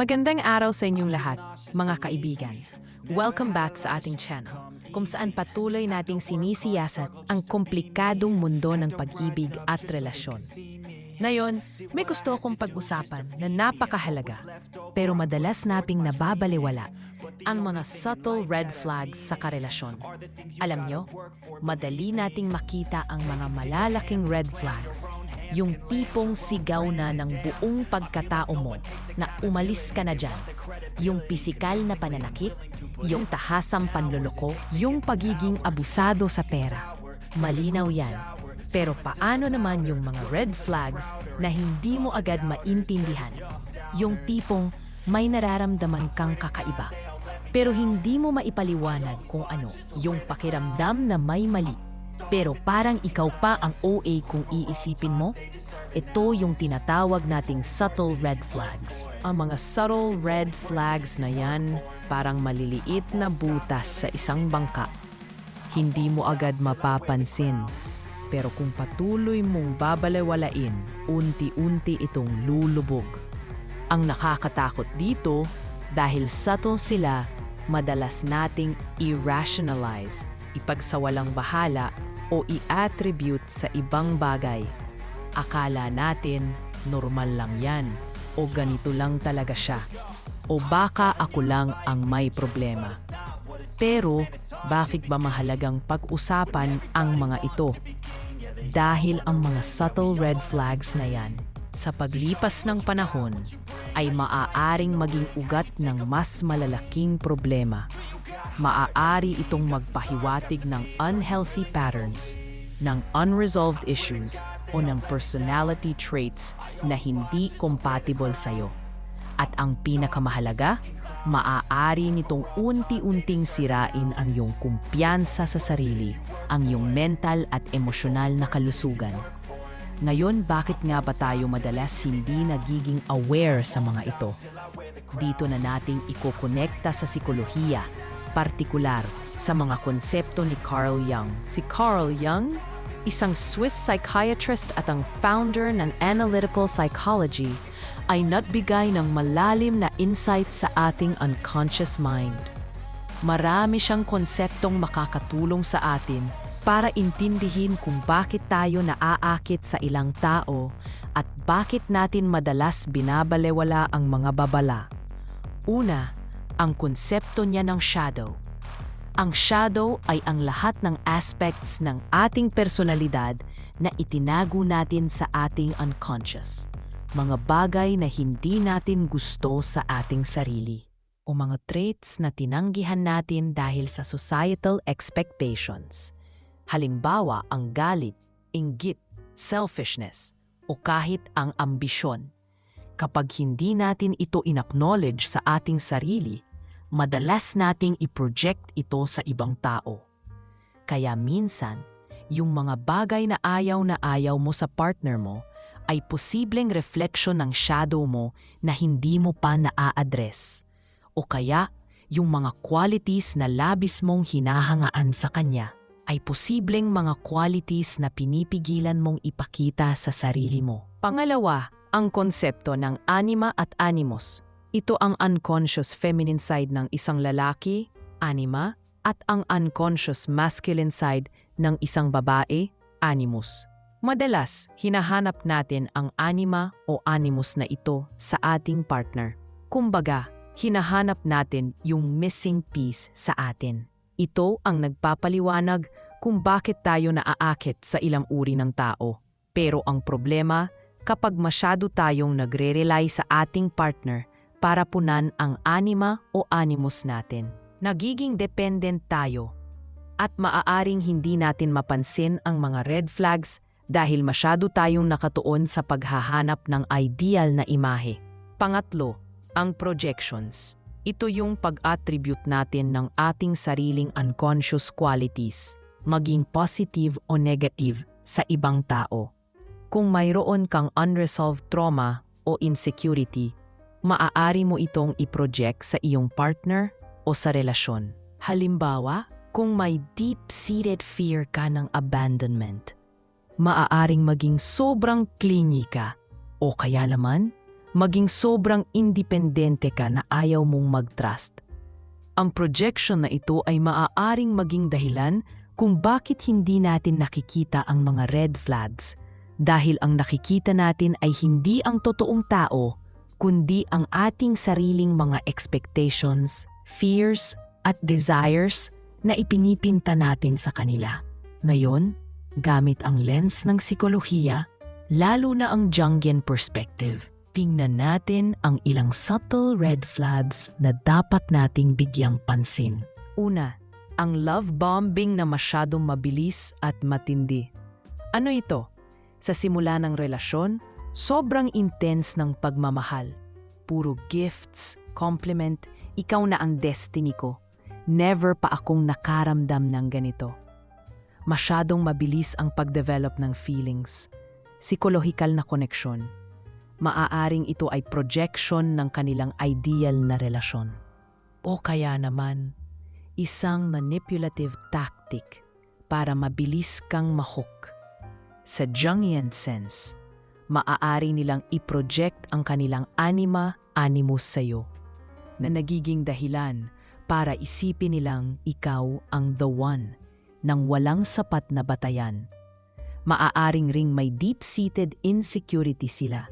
Magandang araw sa inyong lahat, mga kaibigan. Welcome back sa ating channel, kung saan patuloy nating sinisiyasat ang komplikadong mundo ng pag-ibig at relasyon. Ngayon, may gusto akong pag-usapan na napakahalaga, pero madalas naping nababaliwala ang mga subtle red flags sa karelasyon. Alam nyo, madali nating makita ang mga malalaking red flags yung tipong sigaw na ng buong pagkatao mo na umalis ka na dyan. Yung pisikal na pananakit, yung tahasang panloloko, yung pagiging abusado sa pera. Malinaw yan. Pero paano naman yung mga red flags na hindi mo agad maintindihan? Yung tipong may nararamdaman kang kakaiba. Pero hindi mo maipaliwanag kung ano yung pakiramdam na may mali pero parang ikaw pa ang OA kung iisipin mo? Ito yung tinatawag nating subtle red flags. Ang mga subtle red flags na yan, parang maliliit na butas sa isang bangka. Hindi mo agad mapapansin. Pero kung patuloy mong babalewalain, unti-unti itong lulubog. Ang nakakatakot dito, dahil subtle sila, madalas nating irrationalize, ipagsawalang bahala o i-attribute sa ibang bagay. Akala natin normal lang yan o ganito lang talaga siya o baka ako lang ang may problema. Pero bakit ba mahalagang pag-usapan ang mga ito? Dahil ang mga subtle red flags na yan sa paglipas ng panahon ay maaaring maging ugat ng mas malalaking problema maaari itong magpahiwatig ng unhealthy patterns, ng unresolved issues o ng personality traits na hindi compatible sa'yo. At ang pinakamahalaga, maaari nitong unti-unting sirain ang iyong kumpiyansa sa sarili, ang iyong mental at emosyonal na kalusugan. Ngayon, bakit nga ba tayo madalas hindi nagiging aware sa mga ito? Dito na nating ikokonekta sa sikolohiya partikular sa mga konsepto ni Carl Jung. Si Carl Jung, isang Swiss psychiatrist at ang founder ng analytical psychology, ay nagbigay ng malalim na insight sa ating unconscious mind. Marami siyang konseptong makakatulong sa atin para intindihin kung bakit tayo naaakit sa ilang tao at bakit natin madalas binabalewala ang mga babala. Una, ang konsepto niya ng shadow. Ang shadow ay ang lahat ng aspects ng ating personalidad na itinago natin sa ating unconscious. Mga bagay na hindi natin gusto sa ating sarili o mga traits na tinanggihan natin dahil sa societal expectations. Halimbawa, ang galit, inggit, selfishness, o kahit ang ambisyon. Kapag hindi natin ito inacknowledge sa ating sarili, madalas nating i-project ito sa ibang tao. Kaya minsan, yung mga bagay na ayaw na ayaw mo sa partner mo ay posibleng refleksyon ng shadow mo na hindi mo pa naa-address. O kaya, yung mga qualities na labis mong hinahangaan sa kanya ay posibleng mga qualities na pinipigilan mong ipakita sa sarili mo. Pangalawa, ang konsepto ng anima at animus ito ang unconscious feminine side ng isang lalaki, anima, at ang unconscious masculine side ng isang babae, animus. Madalas, hinahanap natin ang anima o animus na ito sa ating partner. Kumbaga, hinahanap natin yung missing piece sa atin. Ito ang nagpapaliwanag kung bakit tayo naaakit sa ilang uri ng tao. Pero ang problema, kapag masyado tayong nagre-rely sa ating partner para punan ang anima o animus natin. Nagiging dependent tayo at maaaring hindi natin mapansin ang mga red flags dahil masyado tayong nakatuon sa paghahanap ng ideal na imahe. Pangatlo, ang projections. Ito yung pag-attribute natin ng ating sariling unconscious qualities, maging positive o negative sa ibang tao. Kung mayroon kang unresolved trauma o insecurity, maaari mo itong i-project sa iyong partner o sa relasyon. Halimbawa, kung may deep-seated fear ka ng abandonment, maaaring maging sobrang clingy ka o kaya naman maging sobrang independente ka na ayaw mong mag-trust. Ang projection na ito ay maaaring maging dahilan kung bakit hindi natin nakikita ang mga red flags dahil ang nakikita natin ay hindi ang totoong tao kundi ang ating sariling mga expectations, fears, at desires na ipinipinta natin sa kanila. Ngayon, gamit ang lens ng psikolohiya, lalo na ang Jungian perspective, tingnan natin ang ilang subtle red flags na dapat nating bigyang pansin. Una, ang love bombing na masyadong mabilis at matindi. Ano ito? Sa simula ng relasyon, sobrang intense ng pagmamahal. Puro gifts, compliment, ikaw na ang destiny ko. Never pa akong nakaramdam ng ganito. Masyadong mabilis ang pagdevelop ng feelings. Psikolohikal na koneksyon. Maaaring ito ay projection ng kanilang ideal na relasyon. O kaya naman, isang manipulative tactic para mabilis kang mahook. Sa Jungian sense, maaari nilang i-project ang kanilang anima, animus sa'yo, na nagiging dahilan para isipin nilang ikaw ang the one nang walang sapat na batayan. Maaaring ring may deep-seated insecurity sila,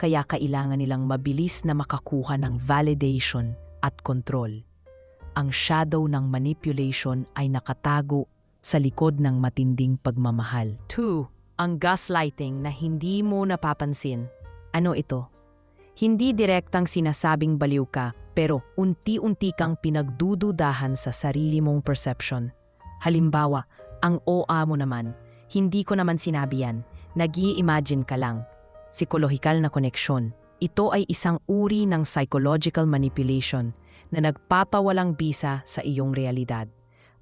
kaya kailangan nilang mabilis na makakuha ng validation at control. Ang shadow ng manipulation ay nakatago sa likod ng matinding pagmamahal. 2. Ang gaslighting na hindi mo napapansin. Ano ito? Hindi direktang sinasabing baliw ka, pero unti-unti kang pinagdududahan sa sarili mong perception. Halimbawa, ang OA mo naman, hindi ko naman sinabi yan, nag imagine ka lang. Psikolohikal na koneksyon. Ito ay isang uri ng psychological manipulation na nagpapawalang bisa sa iyong realidad.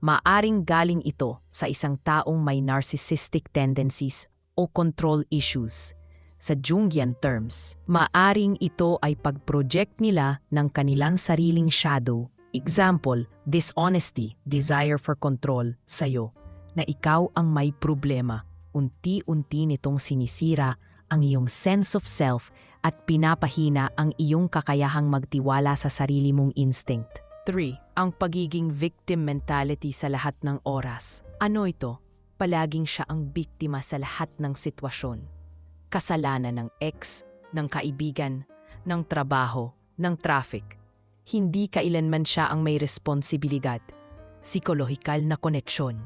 Maaring galing ito sa isang taong may narcissistic tendencies o control issues. Sa Jungian terms, maaring ito ay pag-project nila ng kanilang sariling shadow. Example, dishonesty, desire for control, sa'yo, na ikaw ang may problema. Unti-unti nitong sinisira ang iyong sense of self at pinapahina ang iyong kakayahang magtiwala sa sarili mong instinct. 3. Ang pagiging victim mentality sa lahat ng oras. Ano ito? Palaging siya ang biktima sa lahat ng sitwasyon. Kasalanan ng ex, ng kaibigan, ng trabaho, ng traffic. Hindi kailanman siya ang may responsibilidad. Psikolohikal na koneksyon.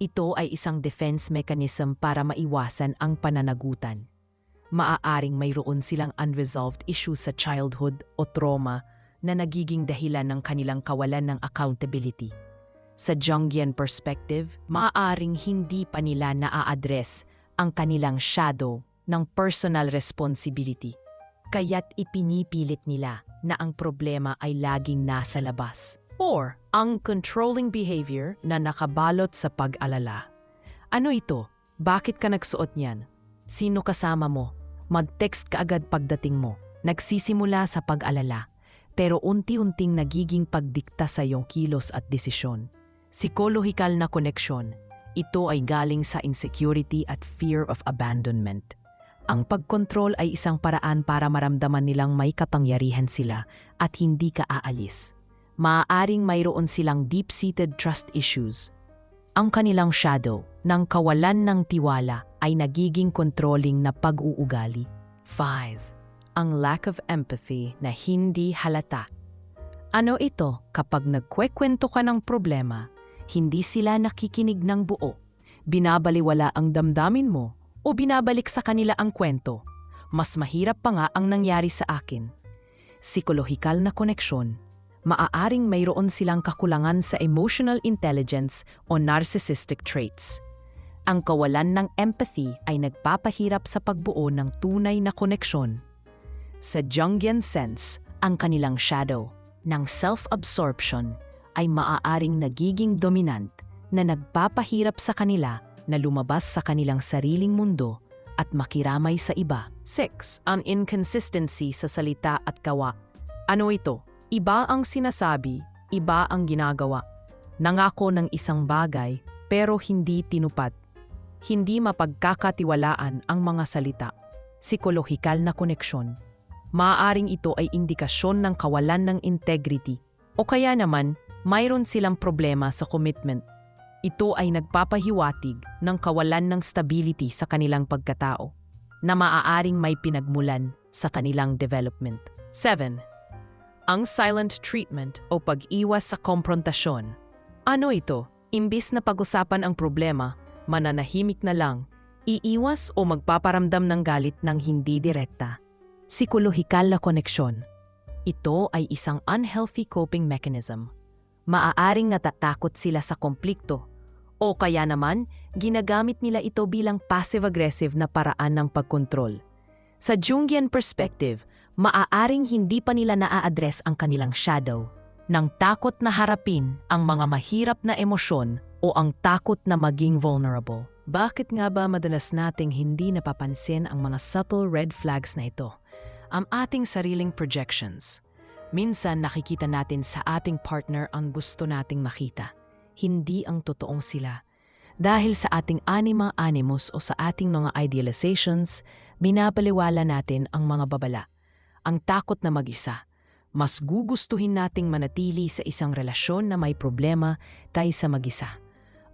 Ito ay isang defense mechanism para maiwasan ang pananagutan maaaring mayroon silang unresolved issues sa childhood o trauma na nagiging dahilan ng kanilang kawalan ng accountability. Sa Jungian perspective, maaaring hindi pa nila naa-address ang kanilang shadow ng personal responsibility. Kaya't ipinipilit nila na ang problema ay laging nasa labas. Or, ang controlling behavior na nakabalot sa pag-alala. Ano ito? Bakit ka nagsuot niyan? Sino kasama mo? Mag-text ka agad pagdating mo. Nagsisimula sa pag-alala, pero unti-unting nagiging pagdikta sa iyong kilos at desisyon. Psikolohikal na koneksyon, ito ay galing sa insecurity at fear of abandonment. Ang pagkontrol ay isang paraan para maramdaman nilang may kapangyarihan sila at hindi ka aalis. Maaaring mayroon silang deep-seated trust issues. Ang kanilang shadow ng kawalan ng tiwala ay nagiging controlling na pag-uugali. 5. Ang lack of empathy na hindi halata. Ano ito kapag nagkwekwento ka ng problema, hindi sila nakikinig ng buo, binabaliwala ang damdamin mo o binabalik sa kanila ang kwento. Mas mahirap pa nga ang nangyari sa akin. Psikolohikal na koneksyon, maaaring mayroon silang kakulangan sa emotional intelligence o narcissistic traits ang kawalan ng empathy ay nagpapahirap sa pagbuo ng tunay na koneksyon. Sa Jungian sense, ang kanilang shadow ng self-absorption ay maaaring nagiging dominant na nagpapahirap sa kanila na lumabas sa kanilang sariling mundo at makiramay sa iba. 6. Ang inconsistency sa salita at gawa. Ano ito? Iba ang sinasabi, iba ang ginagawa. Nangako ng isang bagay pero hindi tinupad hindi mapagkakatiwalaan ang mga salita. Psikolohikal na koneksyon. Maaaring ito ay indikasyon ng kawalan ng integrity o kaya naman mayroon silang problema sa commitment. Ito ay nagpapahiwatig ng kawalan ng stability sa kanilang pagkatao na maaaring may pinagmulan sa kanilang development. 7. Ang silent treatment o pag-iwas sa komprontasyon. Ano ito? Imbis na pag-usapan ang problema, mananahimik na lang, iiwas o magpaparamdam ng galit ng hindi direkta. Psikolohikal na koneksyon. Ito ay isang unhealthy coping mechanism. Maaaring natatakot sila sa komplikto o kaya naman ginagamit nila ito bilang passive-aggressive na paraan ng pagkontrol. Sa Jungian perspective, maaaring hindi pa nila naa-address ang kanilang shadow ng takot na harapin ang mga mahirap na emosyon o ang takot na maging vulnerable. Bakit nga ba madalas nating hindi napapansin ang mga subtle red flags na ito? Ang ating sariling projections. Minsan nakikita natin sa ating partner ang gusto nating makita, hindi ang totoong sila. Dahil sa ating anima animus o sa ating mga idealizations, binabaliwala natin ang mga babala. Ang takot na mag-isa. Mas gugustuhin nating manatili sa isang relasyon na may problema kaysa mag-isa.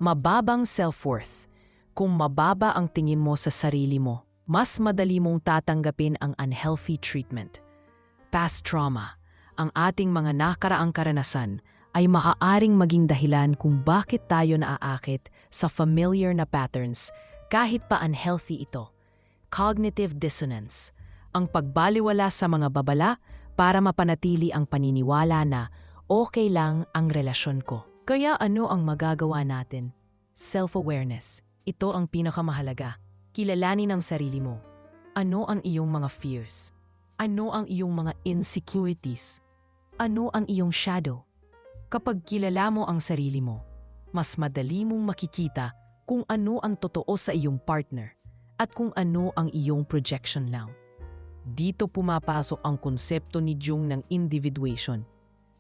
Mababang self-worth. Kung mababa ang tingin mo sa sarili mo, mas madali mong tatanggapin ang unhealthy treatment. Past trauma. Ang ating mga nakaraang karanasan ay maaaring maging dahilan kung bakit tayo naaakit sa familiar na patterns kahit pa unhealthy ito. Cognitive dissonance. Ang pagbaliwala sa mga babala para mapanatili ang paniniwala na okay lang ang relasyon ko. Kaya ano ang magagawa natin? Self-awareness. Ito ang pinakamahalaga. Kilalanin ang sarili mo. Ano ang iyong mga fears? Ano ang iyong mga insecurities? Ano ang iyong shadow? Kapag kilala mo ang sarili mo, mas madali mong makikita kung ano ang totoo sa iyong partner at kung ano ang iyong projection lang. Dito pumapasok ang konsepto ni Jung ng individuation,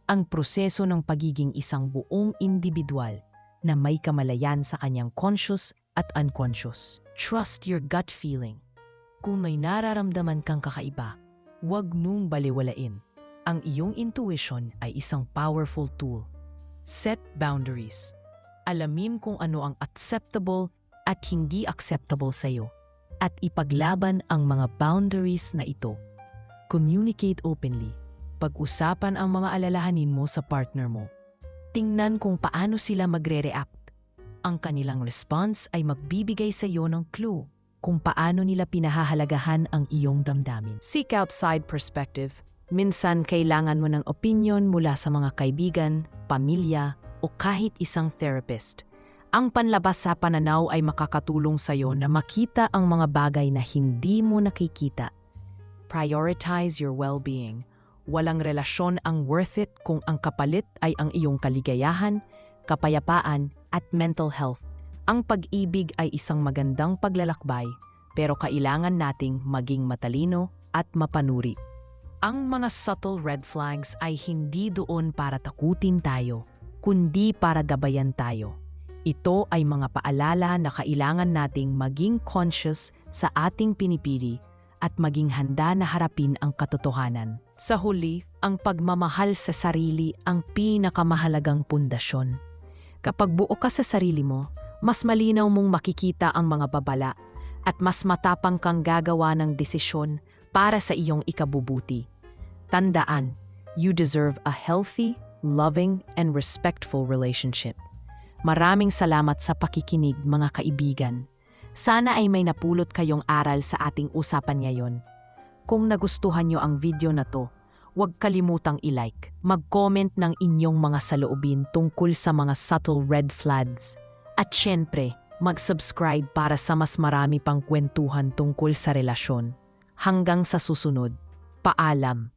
ang proseso ng pagiging isang buong individual na may kamalayan sa kanyang conscious at unconscious. Trust your gut feeling. Kung may nararamdaman kang kakaiba, huwag mong baliwalain. Ang iyong intuition ay isang powerful tool. Set boundaries. Alamin kung ano ang acceptable at hindi acceptable sa iyo at ipaglaban ang mga boundaries na ito. Communicate openly. Pag-usapan ang mga alalahanin mo sa partner mo. Tingnan kung paano sila magre-react. Ang kanilang response ay magbibigay sa iyo ng clue kung paano nila pinahahalagahan ang iyong damdamin. Seek outside perspective. Minsan kailangan mo ng opinion mula sa mga kaibigan, pamilya, o kahit isang therapist. Ang panlabas sa pananaw ay makakatulong sa iyo na makita ang mga bagay na hindi mo nakikita. Prioritize your well-being. Walang relasyon ang worth it kung ang kapalit ay ang iyong kaligayahan, kapayapaan, at mental health. Ang pag-ibig ay isang magandang paglalakbay, pero kailangan nating maging matalino at mapanuri. Ang mga subtle red flags ay hindi doon para takutin tayo, kundi para gabayan tayo. Ito ay mga paalala na kailangan nating maging conscious sa ating pinipili at maging handa na harapin ang katotohanan. Sa huli, ang pagmamahal sa sarili ang pinakamahalagang pundasyon. Kapag buo ka sa sarili mo, mas malinaw mong makikita ang mga babala at mas matapang kang gagawa ng desisyon para sa iyong ikabubuti. Tandaan, you deserve a healthy, loving, and respectful relationship. Maraming salamat sa pakikinig mga kaibigan. Sana ay may napulot kayong aral sa ating usapan ngayon. Kung nagustuhan nyo ang video na to, huwag kalimutang i-like, mag-comment ng inyong mga saloobin tungkol sa mga subtle red flags. At syempre, mag-subscribe para sa mas marami pang kwentuhan tungkol sa relasyon. Hanggang sa susunod, paalam.